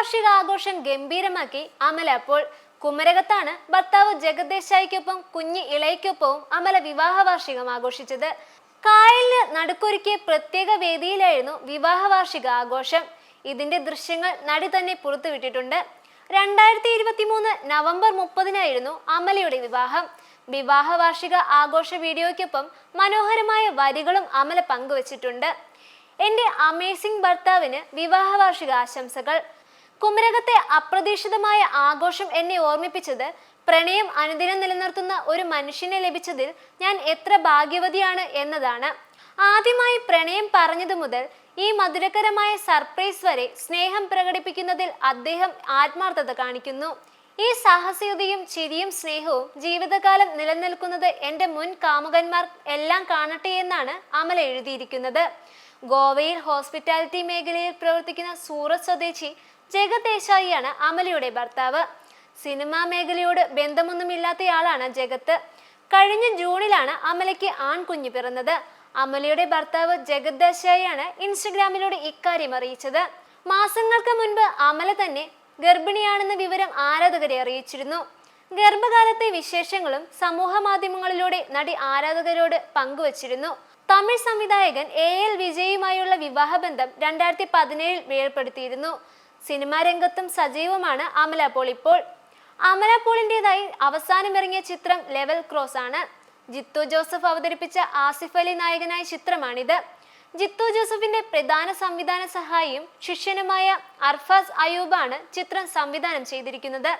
വാർഷിക ആഘോഷം ഗംഭീരമാക്കി. അമല അപ്പോൾ കുമരകത്താണ്. ഭർത്താവ് ജഗദേശായിക്കൊപ്പം കുഞ്ഞ് ഇളയ്ക്കൊപ്പവും അമല വിവാഹ വാർഷികം ആഘോഷിച്ചത്. കായലിന് നടുക്കൊരുക്കിയ പ്രത്യേക വേദിയിലായിരുന്നു വിവാഹ വാർഷിക ആഘോഷം ഇതിന്റെ ദൃശ്യങ്ങൾ നടി തന്നെ പുറത്തുവിട്ടിട്ടുണ്ട്. രണ്ടായിരത്തി ഇരുപത്തി മൂന്ന് നവംബർ മുപ്പതിനായിരുന്നു അമലയുടെ വിവാഹം. വിവാഹ വാർഷിക ആഘോഷ വീഡിയോയ്ക്കൊപ്പം മനോഹരമായ വരികളും അമല പങ്കുവച്ചിട്ടുണ്ട്. എന്റെ അമേസിംഗ് ഭർത്താവിന് വിവാഹ വാർഷിക ആശംസകൾ കുമരകത്തെ അപ്രതീക്ഷിതമായ ആഘോഷം എന്നെ ഓർമ്മിപ്പിച്ചത് പ്രണയം അനുദിനം നിലനിർത്തുന്ന ഒരു മനുഷ്യനെ ലഭിച്ചതിൽ ഞാൻ എത്ര ഭാഗ്യവതിയാണ് എന്നതാണ്. ആദ്യമായി പ്രണയം പറഞ്ഞതു മുതൽ ഈ മധുരകരമായ സർപ്രൈസ് വരെ സ്നേഹം പ്രകടിപ്പിക്കുന്നതിൽ അദ്ദേഹം ആത്മാർത്ഥത കാണിക്കുന്നു. ഈ സാഹസികതയും ചിരിയും സ്നേഹവും ജീവിതകാലം നിലനിൽക്കുന്നത് എന്റെ മുൻ കാമുകന്മാർ എല്ലാം കാണട്ടെ എന്നാണ് അമൽ എഴുതിയിരിക്കുന്നത്. ഗോവയിൽ ഹോസ്പിറ്റാലിറ്റി മേഖലയിൽ പ്രവർത്തിക്കുന്ന സൂറത്ത് സ്വദേശി ജഗത് ദേശായിയാണ് അമലയുടെ ഭർത്താവ്. സിനിമാ മേഖലയോട് ബന്ധമൊന്നുമില്ലാത്തയാളാണ് ജഗത്ത്. കഴിഞ്ഞ ജൂണിലാണ് അമലയ്ക്ക് ആൺകുഞ്ഞ് പിറന്നത്. അമലയുടെ ഭർത്താവ് ജഗത് ദേശായിയാണ് ഇൻസ്റ്റഗ്രാമിലൂടെ ഇക്കാര്യം അറിയിച്ചത്. മാസങ്ങൾക്ക് മുൻപ് അമല തന്നെ ഗർഭിണിയാണെന്ന വിവരം ആരാധകരെ അറിയിച്ചിരുന്നു. ഗർഭകാലത്തെ വിശേഷങ്ങളും സമൂഹ മാധ്യമങ്ങളിലൂടെ നടി ആരാധകരോട് പങ്കുവച്ചിരുന്നു. തമിഴ് സംവിധായകൻ എ എൽ വിജയുമായുള്ള വിവാഹബന്ധം രണ്ടായിരത്തി പതിനേഴിൽ വേർപ്പെടുത്തിയിരുന്നു. സിനിമാ രംഗത്തും സജീവമാണ് അമല പോൾ ഇപ്പോൾ. അമല പോളിന്റെതായി അവസാനം ഇറങ്ങിയ ചിത്രം ലെവൽ ക്രോസ് ആണ്. ജിത്തു ജോസഫ് അവതരിപ്പിച്ച ആസിഫ് അലി നായകനായ ചിത്രമാണിത്. ജിത്തു ജോസഫിന്റെ പ്രധാന സംവിധാന സഹായിയും ശിഷ്യനുമായ അർഫാസ് അയൂബാണ് ചിത്രം സംവിധാനം ചെയ്തിരിക്കുന്നത്.